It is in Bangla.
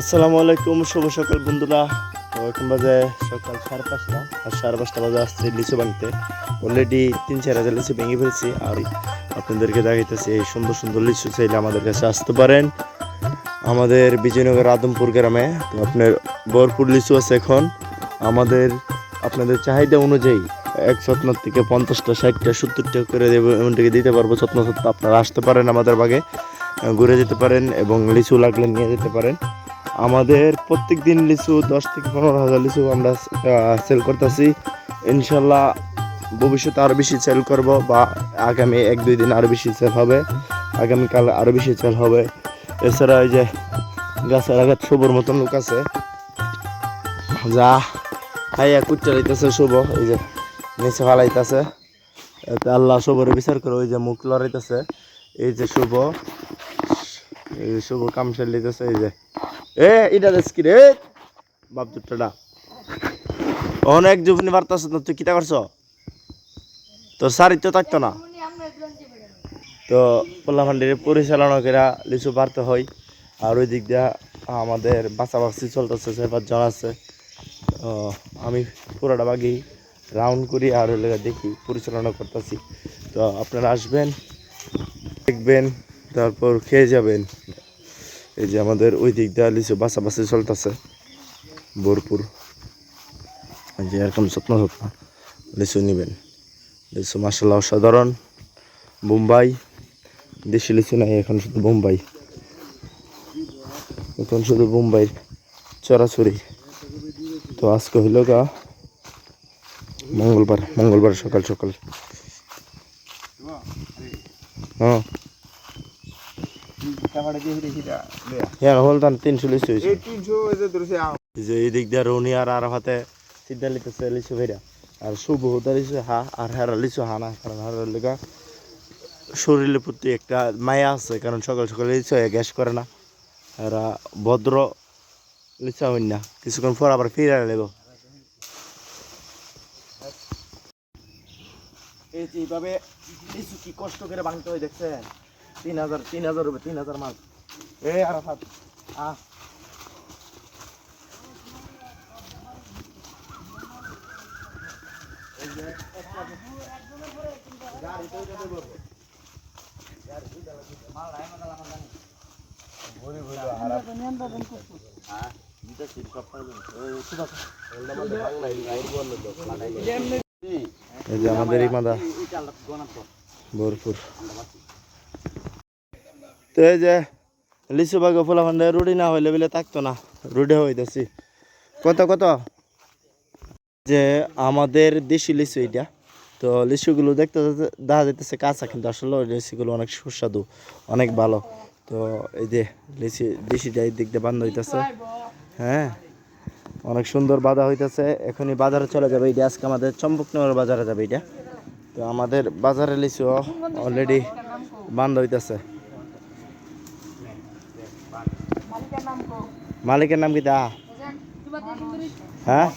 আসসালামু আলাইকুম, শুভ সকাল বন্ধুরা। এখন বাজে সকাল সাড়ে পাঁচটা। আর সাড়ে পাঁচটা বাজে আসছে লিচু ভাঙতে অলরেডি তিন চার হাজার লিচু ভেঙে ফেলছি। আর আপনাদেরকে দেখাইতেছি, এই সুন্দর সুন্দর লিচু চাইলে আমাদের কাছে আসতে পারেন। আমাদের বিজয়নগর আদমপুর গ্রামে তো আপনার ভরপুর লিচু আছে এখন। আমাদের, আপনাদের চাহিদা অনুযায়ী এক যত্ন থেকে পঞ্চাশটা, ষাটটা, সত্তরটা করে দেবো এমন থেকে দিতে পারব। যত্ন যত্ন আপনারা আসতে পারেন আমাদের বাগে, ঘুরে যেতে পারেন এবং লিচু লাগলে নিয়ে যেতে পারেন। আমাদের প্রত্যেক দিন লিচু, দশ থেকে পনেরো হাজার লিচু আমরা সেল করতেছি। ইনশাল্লাহ ভবিষ্যতে আরও বেশি সেল করব বা আগামী এক, দুই দিন আরও বেশি সেল হবে। আগামীকাল আরও বেশি সেল হবে। এছাড়া এই যে গাছের আঘাত শুভর মতন লোক আছে। যা খাইয়া লাইতেছে শুভ, এই যে নিচে ফালাইতেছে। আল্লাহ শুভরে বিচার করে, ওই যে মুখ লড়াইতেছে। এই যে শুভ, এই যে শুভ কাম লিতেছে এই যে এ, এটা দেশ রে? বাপ দুটাটা অনেক জুবনি বার্তা আছে তুই কিতা করছ? তোর সারি তো থাকতো না। তো পোল্লাফান্ডির পরিচালনা করে লিচু বাড়তে হয়। আর ওই দিক দিয়ে আমাদের বাঁচাবাচি চলতেছে চার পাঁচজন আছে। আমি পুরোটা বাগি রাউন্ড করি আর হলে দেখি, পরিচালনা করতেছি। তো আপনারা আসবেন, দেখবেন, তারপর খেয়ে যাবেন। এই যে আমাদের ওই দিক দিয়ে লিচু বাঁচাবাচি চলতেছে ভরপুর যে এরকম যত্ন যত্ন লিচু নেবেন। লিচু মাসাল্লাহ অসাধারণ। বোম্বাই, দেশি লিচু নাই, এখন শুধু বোম্বাই। এখন শুধু বোম্বাই চড়াচড়ি তো আজকে হইল গা মঙ্গলবার মঙ্গলবার সকাল সকাল। হ্যাঁ। হ্যাঁ তিনশো লিচু হয়েছে এই যে এই দিয়ে রনি আর আর হাতে সিদ্ধা লিতেছে লিচু ভেরা আর শুভ হতে লিচু হা আর হেরা লিচু হা না কারণ হারার লেগা শরীরের প্রতি একটা মায়া আছে কারণ সকাল সকালে লিচু হয়ে গ্যাস করে না। এরা ভদ্র লিচু হইন না কিছুক্ষণ পর আবার ফিরে যে এইভাবে লিচু কি কষ্ট করে ভাঙতে হয় দেখছেন? তিন হাজার তিন হাজার রুপে তিন হাজার মাল। এ, আরাফাত। আহ এই যে আমাদের এই মাদা ভরপুর। তো এই যে লিচু বাগে ফোলা ফান্ডে রুডি না হইলে বলে থাকতো না রুডে হইতেছি কত কত? যে আমাদের দেশি লিচু এটা তো লিচুগুলো দেখতে দেখা যাইতেছে কাঁচা, কিন্তু আসলে লিচুগুলো অনেক সুস্বাদু, অনেক ভালো। তো এই যে লিচি, দেশিটা এই দিক দিয়ে বান্ধ হইতেছে। হ্যাঁ অনেক সুন্দর বাধা হইতেছে। এখনই বাজারে চলে যাবে এটা আজকে আমাদের চম্পকনগর বাজারে যাবে এটা তো আমাদের বাজারে লিচু অলরেডি বান্ধ হইতেছে। মালিকের নাম কি। দা হ্যাঁ?